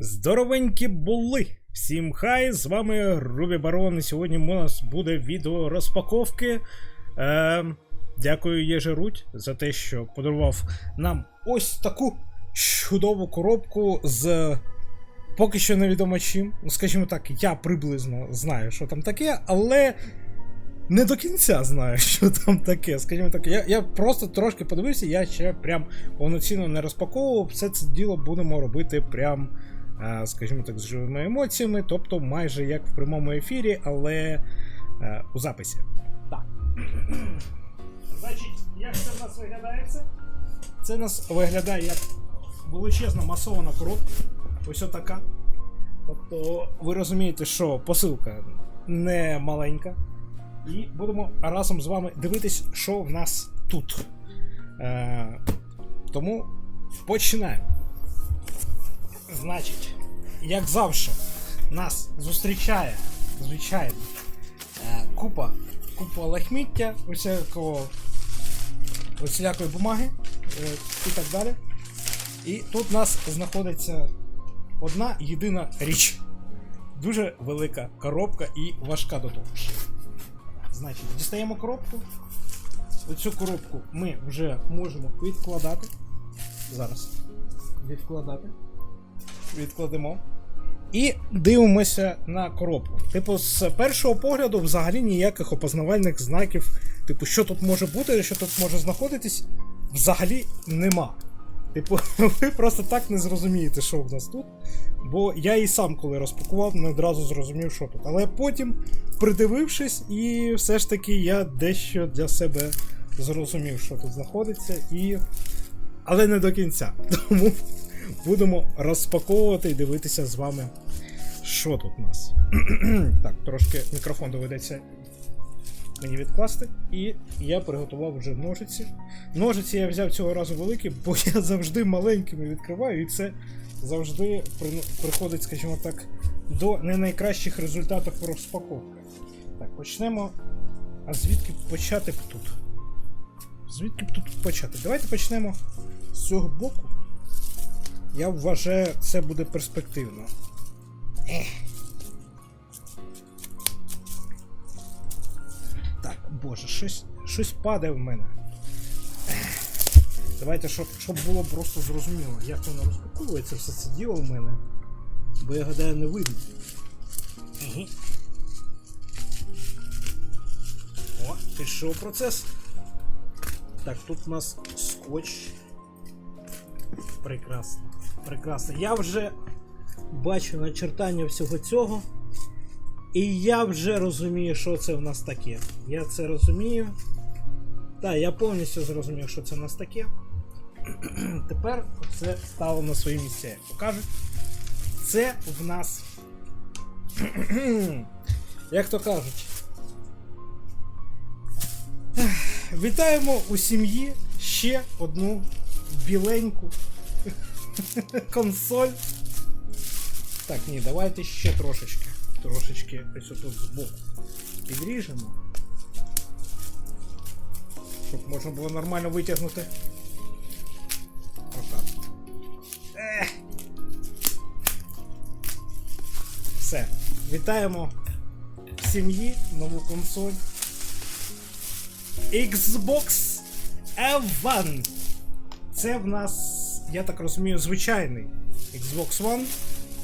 Здоровенькі були! Всім хай! З вами Рубі Барон. І сьогодні у нас буде відео розпаковки. Е, дякую Єже Рудь за те, що подарував нам ось таку чудову коробку з поки що невідомо чим. Ну, скажімо так, я приблизно знаю, що там таке, але. Не до кінця знаю, що там таке. Скажімо так, я, я просто трошки подивився, я ще прям повноцінно не розпаковував. Все це діло будемо робити прям, скажімо так, з живими емоціями, тобто майже як в прямому ефірі, але е, у записі. Так. Значить, як це в нас виглядає все? Це в нас виглядає як величезна масована коробка. Ось отака. Тобто, ви розумієте, що посилка не маленька. І будемо разом з вами дивитись, що в нас тут. Е, тому починаємо. Значить, як завжди, нас зустрічає, звичайно, е, купа, купа лахміття, усякого, усілякої бумаги е, і так далі. І тут у нас знаходиться одна єдина річ. Дуже велика коробка і важка до того. ж. Значить, дістаємо коробку. Оцю коробку ми вже можемо відкладати. Зараз. Відкладати. Відкладемо. І дивимося на коробку. Типу, з першого погляду взагалі ніяких опознавальних знаків, типу, що тут може бути, що тут може знаходитись, взагалі нема. Типу, ви просто так не зрозумієте, що в нас тут. Бо я і сам, коли розпакував, не одразу зрозумів, що тут. Але потім, придивившись, і все ж таки я дещо для себе зрозумів, що тут знаходиться, і. Але не до кінця. Тому будемо розпаковувати і дивитися з вами, що тут у нас. так, трошки мікрофон доведеться мені відкласти. І я приготував вже ножиці. Ножиці я взяв цього разу великі, бо я завжди маленькими відкриваю, і це завжди при- приходить, скажімо так, до не найкращих результатів розпаковки. Так, почнемо. А звідки почати б тут? Звідки б тут почати? Давайте почнемо з цього боку. Я вважаю, це буде перспективно. Ех. Так, боже, щось, щось падає в мене. Ех. Давайте, щоб, щоб було просто зрозуміло, як воно розпаковується все це діло в мене. Бо я гадаю, не видно. Угу. О, пішов процес. Так, тут у нас скотч. Прекрасно. Прекрасно. Я вже бачу начертання всього цього. І я вже розумію, що це в нас таке. Я це розумію. Так, я повністю зрозумів, що це в нас таке. Тепер це стало на свої місця, як покажуть. Це в нас. Як то кажуть. Вітаємо у сім'ї ще одну біленьку консоль. Так, ні, давайте ще трошечки. Трошечки ось отут збоку підріжемо. Щоб можна було нормально витягнути. Отак. Все. Вітаємо сім'ї нову консоль. Xbox One. Це в нас, я так розумію, звичайний Xbox One.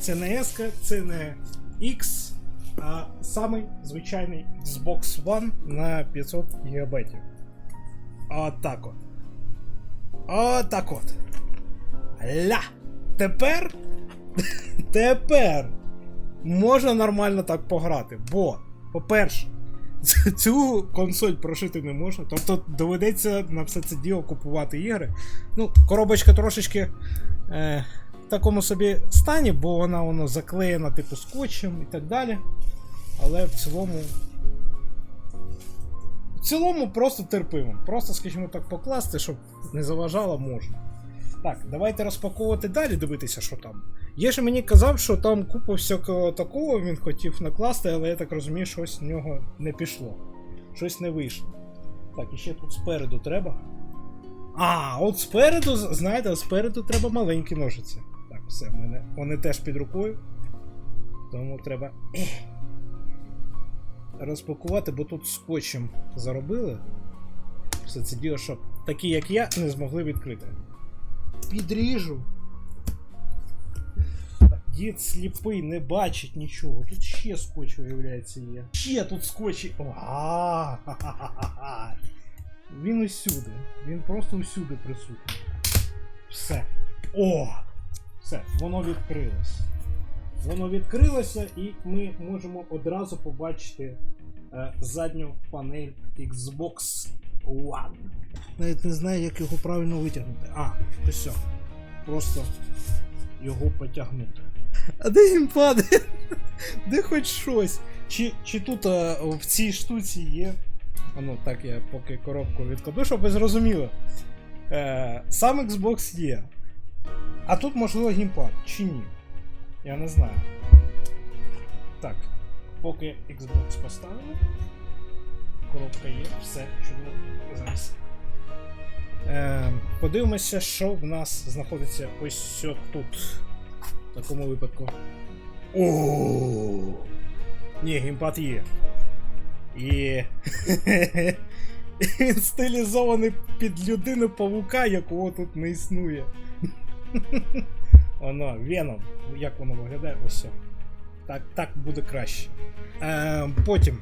Це не S, це не X, а самий звичайний Xbox One на 500 ГБ. Отак от. Отак от. Ля! Тепер. Тепер можна нормально так пограти. Бо, по-перше, цю консоль прошити не можна. Тобто доведеться на все це діло купувати ігри. Ну, коробочка трошечки е, в такому собі стані, бо вона воно заклеєна типу скотчем і так далі. Але в цілому. В цілому просто терпимо. Просто, скажімо так, покласти, щоб не заважало, можна. Так, давайте розпаковувати далі, дивитися, що там. Є ж мені казав, що там купа всякого такого він хотів накласти, але я так розумію, щось в нього не пішло. Щось не вийшло. Так, і ще тут спереду треба. А, от спереду, знаєте, спереду треба маленькі ножиці. Так, все, в мене. Вони теж під рукою. Тому треба ех, розпакувати, бо тут скотчем заробили. Все це діло, щоб такі, як я, не змогли відкрити. Підріжу. Так, Дід сліпий, не бачить нічого. Тут ще скотч, виявляється, є. Ще тут. О, а-ха-ха-ха-ха. Він усюди. Він просто усюди присутній. Все. О! Все, воно відкрилось. Воно відкрилося, і ми можемо одразу побачити е, задню панель Xbox One. Навіть не знаю, як його правильно витягнути. А, все. Просто його потягнути. А де він? Де хоч щось? Чи, чи тут е, в цій штуці є. А ну так я поки коробку відкладу, щоб ви зрозуміли. Е, сам Xbox є. А тут можливо геймпад, чи ні? Я не знаю. Так, поки Xbox поставили. Коробка є, все чудово. Зараз. Е, подивимося, що в нас знаходиться ось тут. В такому випадку. О! Ні, геймпад є. І. Він стилізований під людину павука, якого тут не існує. Воно, Веном. Як воно виглядає? Ось. Так, так буде краще. Е, потім.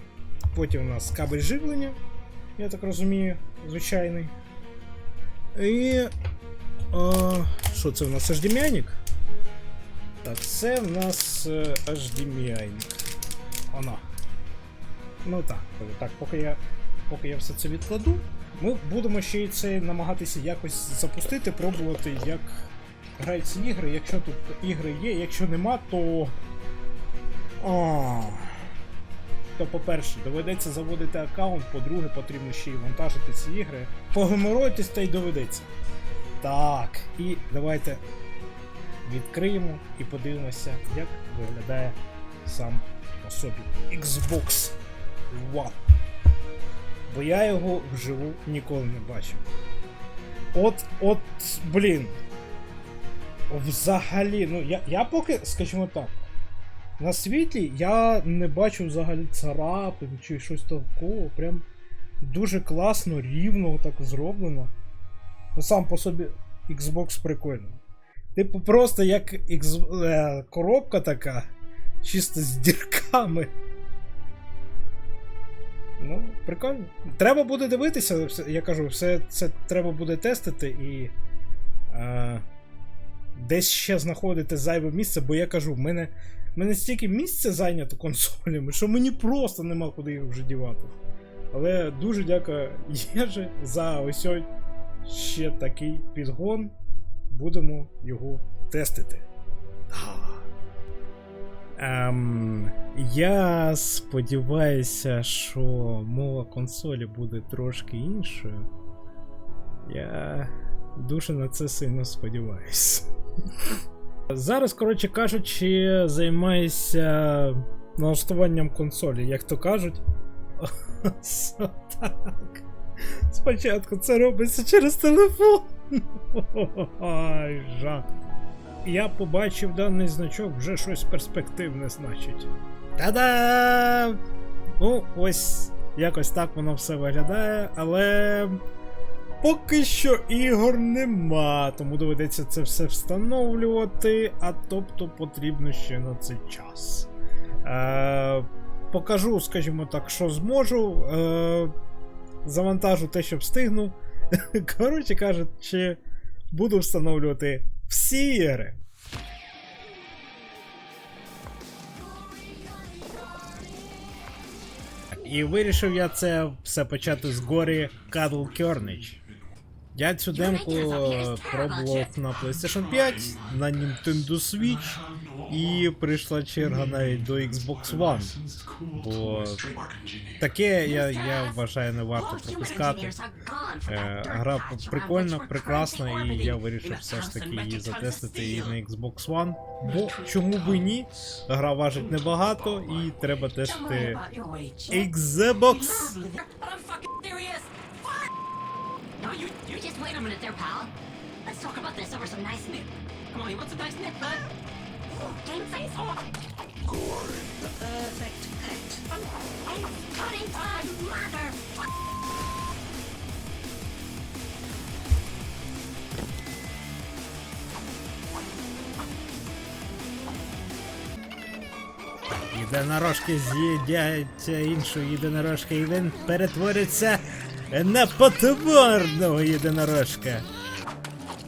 Потім у нас кабель живлення, я так розумію, звичайний. І. Е, що це у нас HDMI? Так, це в нас е, HDMI. Воно. Ну так, так, поки я, поки я все це відкладу, ми будемо ще й це намагатися якось запустити, пробувати, як граються ігри. Якщо тут ігри є, якщо нема, то. А, то, по-перше, доведеться заводити аккаунт, по-друге, потрібно ще й вантажити ці ігри. Погеморойтесь та й доведеться. Так, і давайте відкриємо і подивимося, як виглядає сам по собі Xbox One. Бо я його вживу ніколи не бачив. От, от, блін. Взагалі, ну я, я поки, скажімо так, на світлі я не бачу взагалі царапин чи щось такого. Прям дуже класно, рівно так зроблено. Ну сам по собі Xbox прикольно. Типу, просто як X... е, коробка така, чисто з дірками. Ну, прикольно. Треба буде дивитися, я кажу, все це треба буде тестити і. Е, десь ще знаходити зайве місце, бо я кажу, в мене, мене стільки місця зайнято консолями, що мені просто нема куди їх вже дівати. Але дуже дякую Єжи за ось ще такий підгон. Будемо його тестити. Ем, я сподіваюся, що мова консолі буде трошки іншою. Я дуже на це сильно сподіваюся. Зараз, коротше кажучи, займаюся налаштуванням консолі, як то кажуть. Так. Спочатку це робиться через телефон. Ой, жах. Я побачив даний значок, вже щось перспективне значить. Та-да! Ну, ось якось так воно все виглядає, але поки що ігор нема, тому доведеться це все встановлювати, а тобто потрібно ще на це час. Е, покажу, скажімо так, що зможу. Е, завантажу те, що встигну. Коротше кажучи, буду встановлювати всі ігри. І вирішив я це все почати з горі Cuddle Carnage. Я цю демку пробував на PlayStation 5, на Nintendo Switch, і прийшла черга навіть до Xbox One. Бо таке я, я вважаю не варто пропускати. Е, гра прикольна, прекрасна, і я вирішив все ж таки її затестити і на Xbox One. Бо чому б і ні? Гра важить небагато і треба тестити Xbox. But I'm fucking serious. What? No, you you just wait a minute there, pal. Let's talk about this over some nice nip. Come on, you want some nice nip, bud? Game face. Oh. The perfect pet. Oh, cutting time, mother. Єдинорожки з'їдять іншу єдинорожку, і він перетвориться на потворного єдинорожка.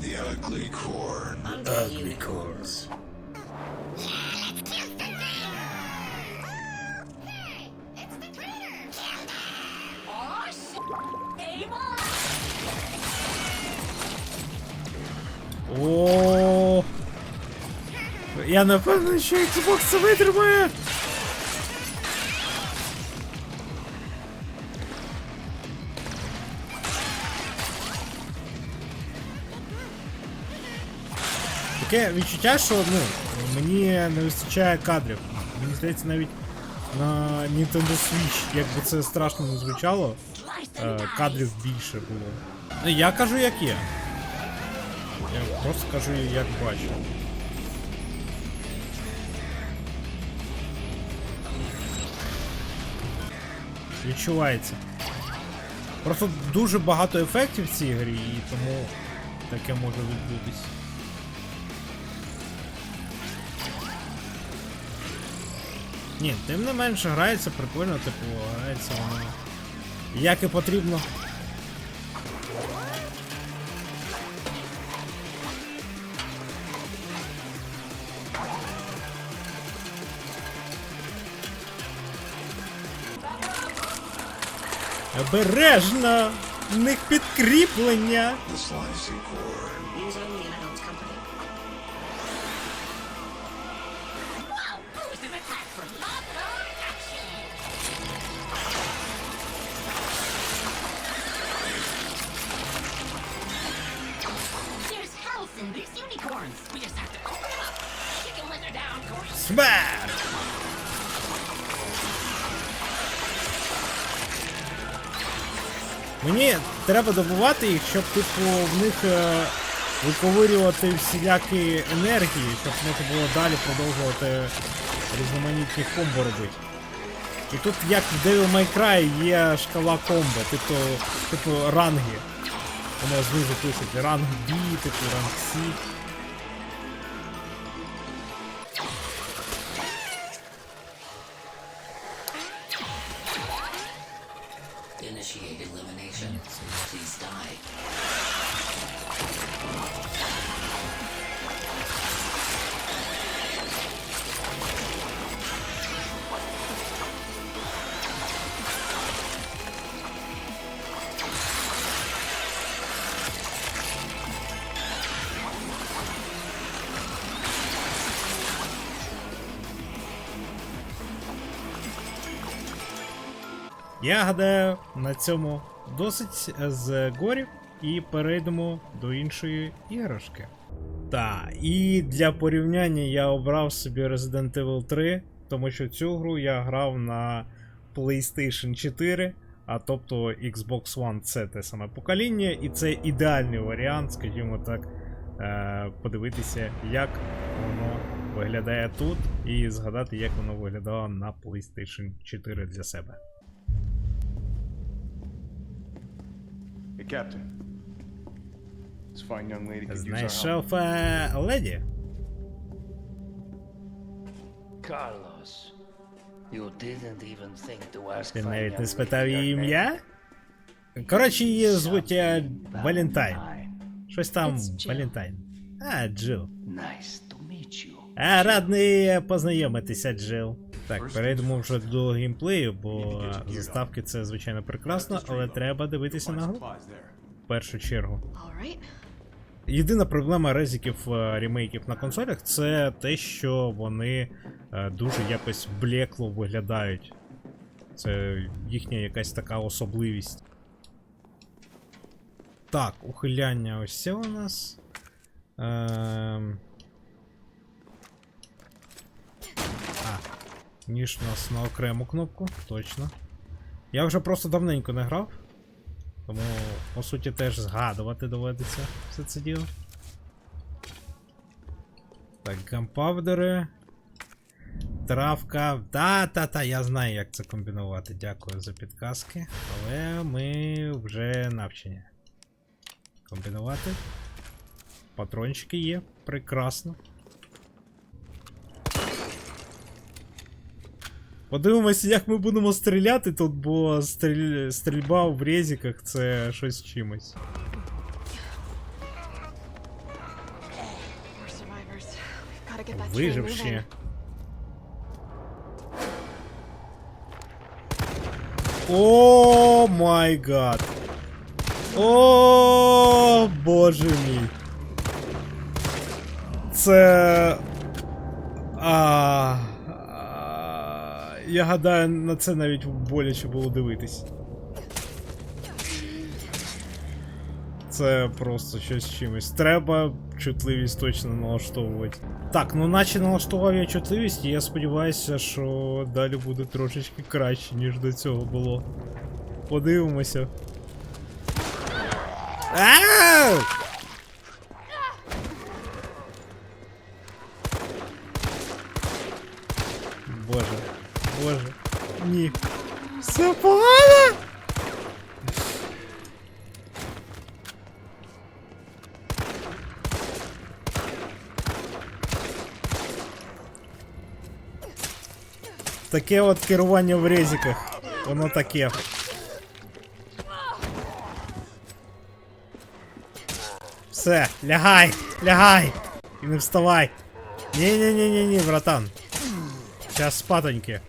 The ugly core. Ugly on. О. Я напевно, що Xbox витримає. Таке відчуття, що ну, мені не вистачає кадрів. Мені здається, навіть на Nintendo Switch, як би це страшно не звучало, е, кадрів більше було. Ну, Я кажу, як є. Я просто кажу, як бачу. Відчувається. Просто дуже багато ефектів в цій грі, і тому таке може відбутись. Ні, тим не менше грається прикольно, типу, грається воно. Як і потрібно. Обережно! В них підкріплення! Смерть! Мені треба добувати їх, щоб типу в них е, виковирювати всілякі енергії, щоб можна було далі продовжувати різноманітні комбо робити. І тут як в Devil May Cry є шкала комбо, типу, типу ранги. Воно знизу пишуть ранг B, типу ранг C. Я гадаю, на цьому досить з горів і перейдемо до іншої іграшки. Так, і для порівняння я обрав собі Resident Evil 3, тому що цю гру я грав на PlayStation 4, а тобто Xbox One це те саме покоління, і це ідеальний варіант, скажімо так, е- подивитися, як воно виглядає тут, і згадати, як воно виглядало на PlayStation 4 для себе. Hey, Captain. This fine young lady could use our help. Знайшов е, леді. Carlos, you didn't even think to ask Ти fine навіть young не lady спитав її her name. ім'я? Коротше, її звуть е, Валентайн. Valentine. Щось там It's Jill. Валентайн. А, Джил. Nice to meet you. А, радий познайомитися, Джил. Так, перейдемо вже до геймплею, бо е, заставки це звичайно прекрасно, але треба дивитися на гру в першу чергу. Єдина проблема резиків е, ремейків на консолях це те, що вони е, дуже якось блекло виглядають. Це їхня якась така особливість. Так, ухиляння ось це у нас. Ем... ніж у нас на окрему кнопку, точно. Я вже просто давненько не грав. Тому, по суті, теж згадувати доведеться все це діло. Так, гампавдери. Травка. Та-та-та, я знаю, як це комбінувати. Дякую за підказки. Але ми вже навчені. Комбінувати. Патрончики є. Прекрасно. Подивимося, як ми будемо стріляти тут, бо стріль... стрільба в резиках це щось з чимось. We're survivors. We've got to get that train moving. Виживші. О май гад. О, боже мій. Це. А, а, я гадаю, на це навіть боляче було дивитись. Це просто щось чимось. Треба чутливість точно налаштовувати. Так, ну наче налаштував я чутливість, і я сподіваюся, що далі буде трошечки краще, ніж до цього було. Подивимося. Ау! Таке от керування в резиках. Воно таке. Все, лягай, лягай. І не вставай. Ні-ні-ні-ні-ні, братан. Сейчас спатоньки.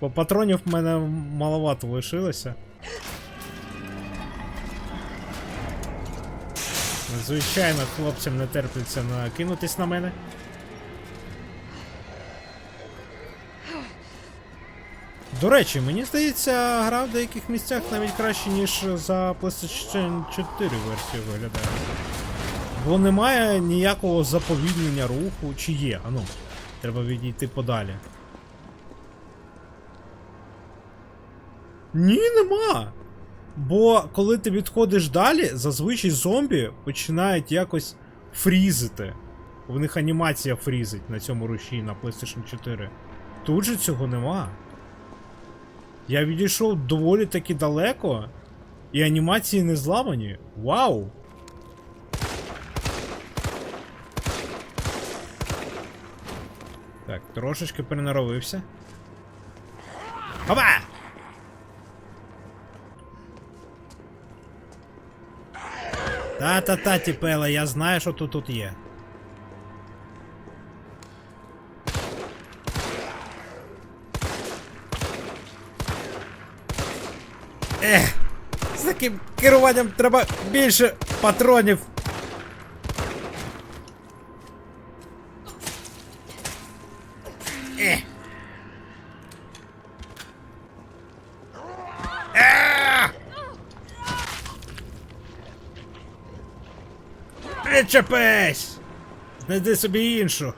Бо патронів в мене маловато лишилося. Звичайно, хлопцям не терпиться накинутись на мене. До речі, мені здається, гра в деяких місцях навіть краще, ніж за PlayStation 4 версію виглядає. Бо немає ніякого заповільнення руху, чи є, ану, треба відійти подалі. Ні, нема. Бо коли ти відходиш далі, зазвичай зомбі починають якось фрізити. У них анімація фрізить на цьому руші на PlayStation 4. Тут же цього нема. Я відійшов доволі таки далеко, і анімації не зламані. Вау! Так, трошечки перенаровився. Хопа! Та-та-та, тіпела, я знаю, що тут тут є. Ех, з таким керуванням треба більше патронів. Ех. Знайди собі іншу.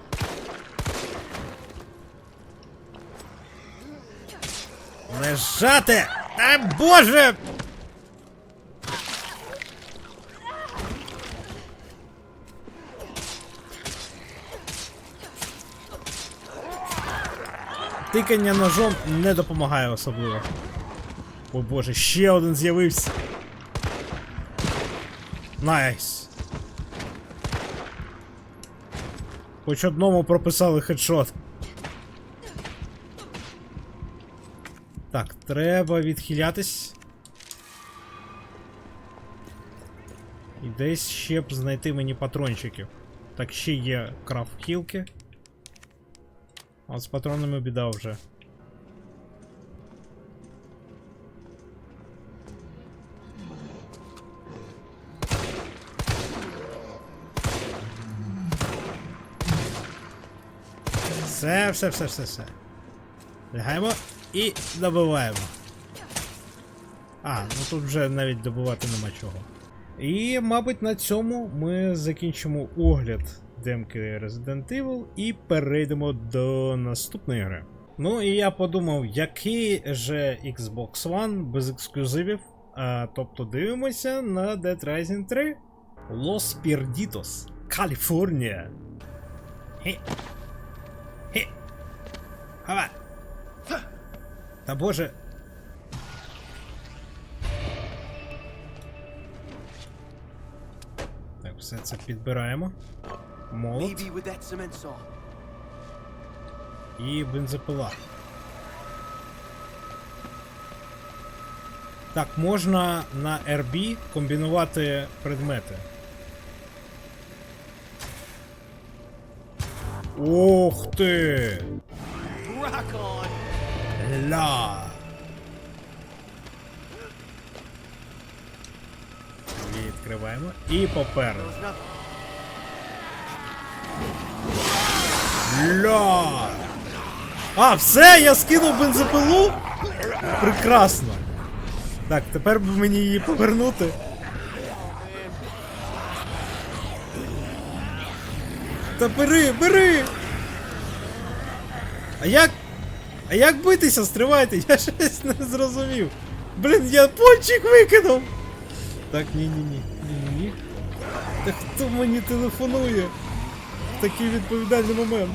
Лежати! А боже! Тикання ножом не допомагає особливо. О боже, ще один з'явився. Найс. Хоч одному прописали хедшот. Так, треба відхилятись. І десь ще б знайти мені патрончиків. Так, ще є крафт хілки. А з патронами біда вже. Все, все, все, все, все. Лягаємо і добиваємо. А, ну тут вже навіть добивати нема чого. І, мабуть, на цьому ми закінчимо огляд демки Resident Evil і перейдемо до наступної гри. Ну і я подумав, який же Xbox One без ексклюзивів. А, тобто дивимося на Dead Rising 3 Los Perditos, Каліфорнія. Хе. Хе. Хава. Та боже. Так, все це підбираємо. Молот і бензопила. Так, можна на RB комбінувати предмети. Ух ти! Ля! Відкриваємо і поперли. Ля! А, все, я скинув бензопилу? Прекрасно. Так, тепер би мені її повернути. Та бери, бери! А як. А як битися, стривайте? Я щось не зрозумів. Блін, я пончик викинув! Так, ні-ні-ні. Ні-ні-ні. Та хто мені телефонує? В такий відповідальний момент.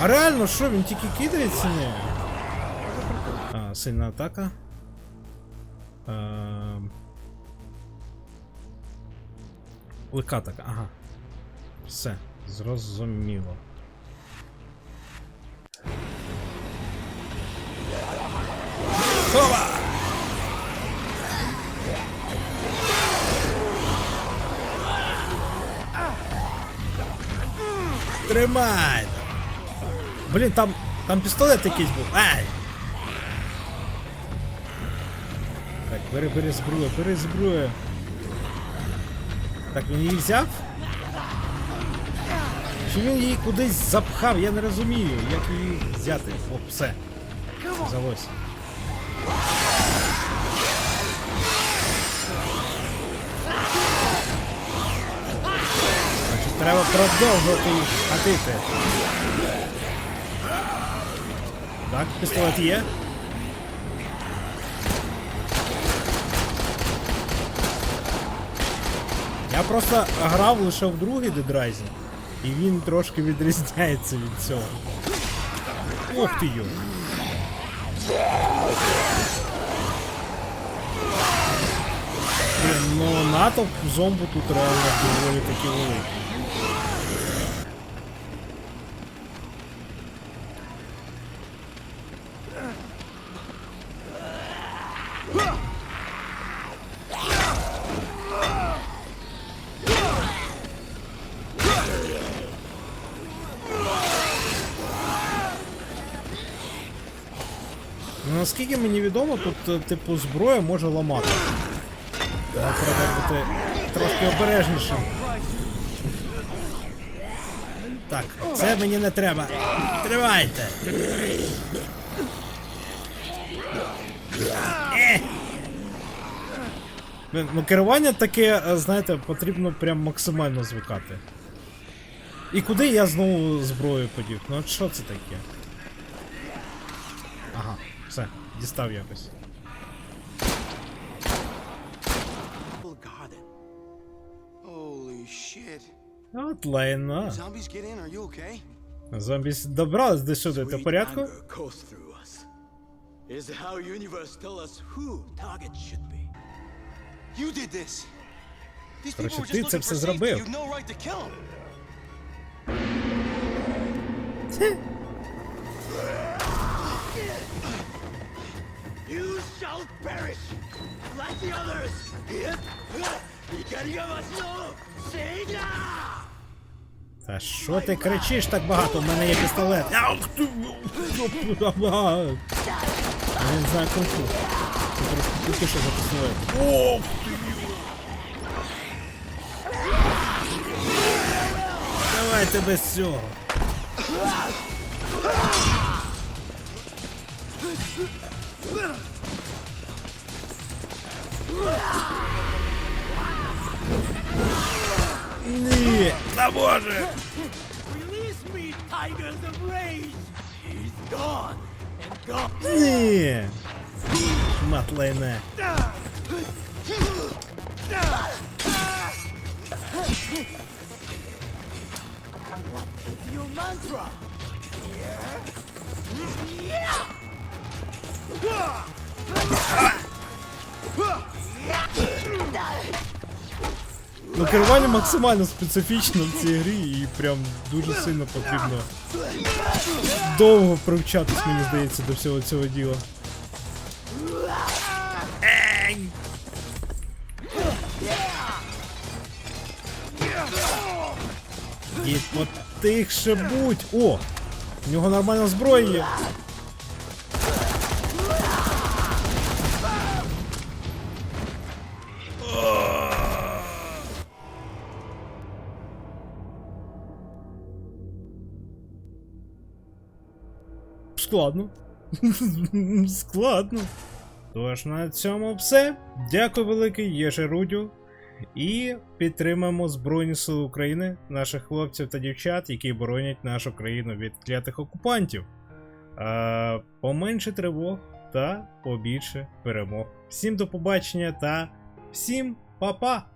А реально, що, він тільки кидається не? А, сильна атака. Ем... Лика атака, ага. Все, зрозуміло. Хова! Тримай! Блін, там. Там пістолет якийсь був. Ай! Так, бери, бери зброю, бери зброю. Так, він її взяв? Чи він її кудись запхав, я не розумію, як її взяти. О, все. Взялось. Треба продовжувати їх гатити. Так, пістолет є. Я просто грав лише в другий Dead і він трошки відрізняється від цього. Ох ти йо. Блін, ну натовп зомбу тут реально доволі таки великий. Наскільки мені відомо, тут, е, типу, зброя може ламати. Треба бути трошки обережнішим. Так, це мені не треба. Тривайте. Е! Ну, керування таке, е, знаєте, потрібно прям максимально звикати. І куди я знову зброю подів? Ну от що це таке? Ага, все, дістав якось. От лайна. Зомбі добрались до сюди, ти в порядку? Is how universe tell us who target should be. You did this. These people were just looking for safety. You've no right to kill them. You shall perish like the others. Та що ти кричиш так багато? У мене є пістолет. Я не знаю кунг-фу. Це трошки тільки. Давайте без цього. Ні, не може! Ні! Матлайне! Your mantra! Yeah! Yeah! Ну, керування максимально специфічно в цій грі і прям дуже сильно потрібно довго привчатись, мені здається, до всього цього діла. І потихше будь! О! У нього нормальна зброя є. Складно. Складно. Тож на цьому все. Дякую велике, Єже Рудю. І підтримаємо Збройні Сили України, наших хлопців та дівчат, які боронять нашу країну від клятих окупантів. А, поменше тривог та побільше перемог. Всім до побачення та всім па-па!